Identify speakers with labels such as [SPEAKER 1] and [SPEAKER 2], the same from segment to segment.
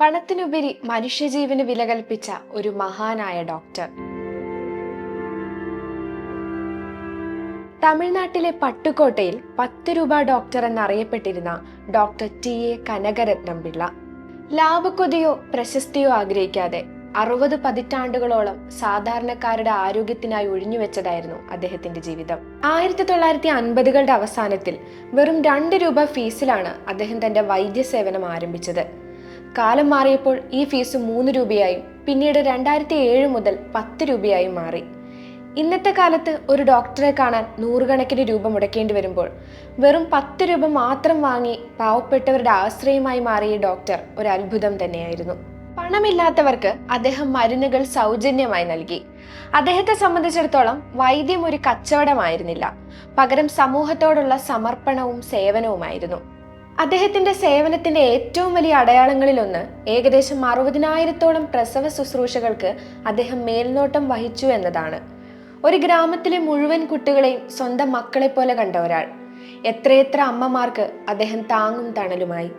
[SPEAKER 1] പണത്തിനുപരി മനുഷ്യജീവന് വില കൽപ്പിച്ച ഒരു മഹാനായ ഡോക്ടർ. തമിഴ്നാട്ടിലെ പട്ടുകോട്ടയിൽ പത്ത് രൂപ ഡോക്ടർ എന്നറിയപ്പെട്ടിരുന്ന doctor T A Kanakaratnam Pillai. ലാഭക്കൊതിയോ പ്രശസ്തിയോ ആഗ്രഹിക്കാതെ അറുപത് പതിറ്റാണ്ടുകളോളം സാധാരണക്കാരുടെ ആരോഗ്യത്തിനായി ഒഴിഞ്ഞുവെച്ചതായിരുന്നു അദ്ദേഹത്തിന്റെ ജീവിതം. ആയിരത്തി തൊള്ളായിരത്തി അൻപതുകളുടെ അവസാനത്തിൽ വെറും രണ്ട് രൂപ ഫീസിലാണ് അദ്ദേഹം തന്റെ വൈദ്യസേവനം ആരംഭിച്ചത്. കാലം മാറിയപ്പോൾ ഈ ഫീസ് മൂന്ന് രൂപയായും. പിന്നീട് രണ്ടായിരത്തി ഏഴ് മുതൽ പത്ത് രൂപയായും മാറി. ഇന്നത്തെ കാലത്ത് ഒരു ഡോക്ടറെ കാണാൻ നൂറുകണക്കിന് രൂപ മുടക്കേണ്ടി വരുമ്പോൾ വെറും പത്ത് രൂപ മാത്രം വാങ്ങി പാവപ്പെട്ടവരുടെ ആശ്രയമായി മാറിയ ഡോക്ടർ ഒരു അത്ഭുതം തന്നെയായിരുന്നു. പണമില്ലാത്തവർക്ക് അദ്ദേഹം മരുന്നുകൾ സൗജന്യമായി നൽകി. അദ്ദേഹത്തെ സംബന്ധിച്ചിടത്തോളം വൈദ്യം ഒരു കച്ചവടമായിരുന്നില്ല. പകരം സമൂഹത്തോടുള്ള സമർപ്പണവും സേവനവുമായിരുന്നു. അദ്ദേഹത്തിന്റെ സേവനത്തിന്റെ ഏറ്റവും വലിയ അടയാളങ്ങളിലൊന്ന് ഏകദേശം അറുപതിനായിരത്തോളം പ്രസവ ശുശ്രൂഷകൾക്ക് അദ്ദേഹം മേൽനോട്ടം വഹിച്ചു എന്നതാണ്. ഒരു ഗ്രാമത്തിലെ മുഴുവൻ കുട്ടികളെയും സ്വന്തം മക്കളെ പോലെ കണ്ട ഒരാൾ. എത്രയെത്ര അമ്മമാർക്ക് അദ്ദേഹം താങ്ങും തണലുമായി.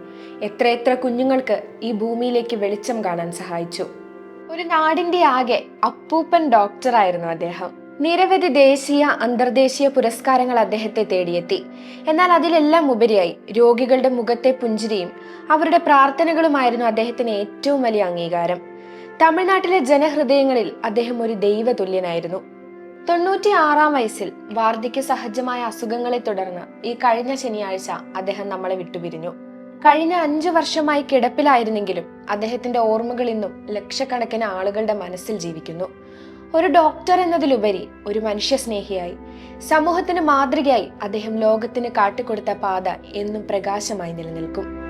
[SPEAKER 1] എത്രയെത്ര കുഞ്ഞുങ്ങൾക്ക് ഈ ഭൂമിയിലേക്ക് വെളിച്ചം കാണാൻ സഹായിച്ചു. ഒരു നാടിന്റെ ആകെ അപ്പൂപ്പൻ ഡോക്ടറായിരുന്നു അദ്ദേഹം. നിരവധി ദേശീയ അന്തർദേശീയ പുരസ്കാരങ്ങൾ അദ്ദേഹത്തെ തേടിയെത്തി. എന്നാൽ അതിലെല്ലാം ഉപരിയായി രോഗികളുടെ മുഖത്തെ പുഞ്ചിരിയും അവരുടെ പ്രാർത്ഥനകളുമായിരുന്നു അദ്ദേഹത്തിന് ഏറ്റവും വലിയ അംഗീകാരം. തമിഴ്നാട്ടിലെ ജനഹൃദയങ്ങളിൽ അദ്ദേഹം ഒരു ദൈവതുല്യനായിരുന്നു. തൊണ്ണൂറ്റി ആറാം വയസ്സിൽ വാർദ്ധക്യ സഹജമായ അസുഖങ്ങളെ തുടർന്ന് ഈ കഴിഞ്ഞ ശനിയാഴ്ച അദ്ദേഹം നമ്മളെ വിട്ടുപിരിഞ്ഞു. കഴിഞ്ഞ അഞ്ചു വർഷമായി കിടപ്പിലായിരുന്നെങ്കിലും അദ്ദേഹത്തിന്റെ ഓർമ്മകൾ ഇന്നും ലക്ഷക്കണക്കിന് ആളുകളുടെ മനസ്സിൽ ജീവിക്കുന്നു. ഒരു ഡോക്ടർ എന്നതിലുപരി ഒരു മനുഷ്യ സ്നേഹിയായി. സമൂഹത്തിന് മാതൃകയായി അദ്ദേഹം ലോകത്തിന് കാട്ടിക്കൊടുത്ത പാത എന്നും പ്രകാശമായി നിലനിൽക്കും.